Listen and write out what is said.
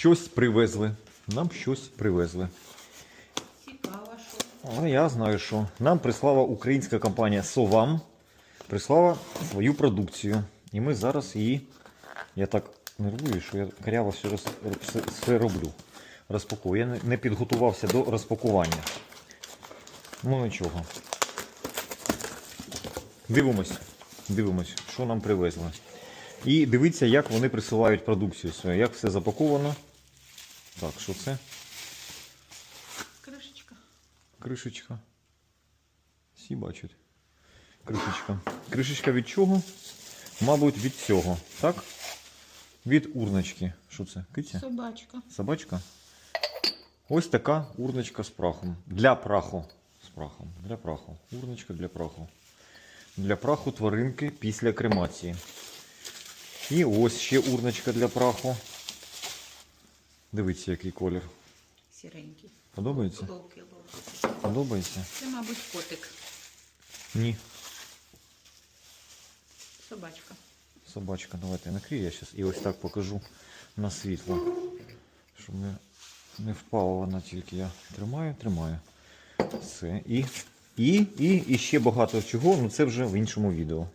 щось привезли. Нам щось привезли. Цікаво, що. Але я знаю, що нам прислала українська компанія Совам, прислала свою продукцію. І ми зараз її, я так нервую, що я каряво все, роз, все, все роблю. Розпакую. Я не, не підготувався до розпакування. Ну нічого. Дивимось, дивимось, що нам привезли. І дивіться, як вони присилають продукцію свою, як все запаковано. Так, що це? Кришечка. Кришечка. Всі бачать. Кришечка. Кришечка від чого? Мабуть, від цього. Так? Від урночки. Що це? Киця? Собачка. Собачка? Ось така урночка з прахом. Для праху. З прахом. Для праху. Урночка для праху. Для праху тваринки після кремації. І ось ще урночка для праху. Дивіться, який колір. Сіренький. Подобається? Ловкий, ловкий. Подобається? Це, мабуть, котик. Ні. Собачка. Собачка, давайте я накрию я зараз і ось так покажу на світло. Щоб не, не впала вона тільки. Я тримаю, тримаю. Все. І, і, і, і ще багато чого, ну це вже в іншому відео.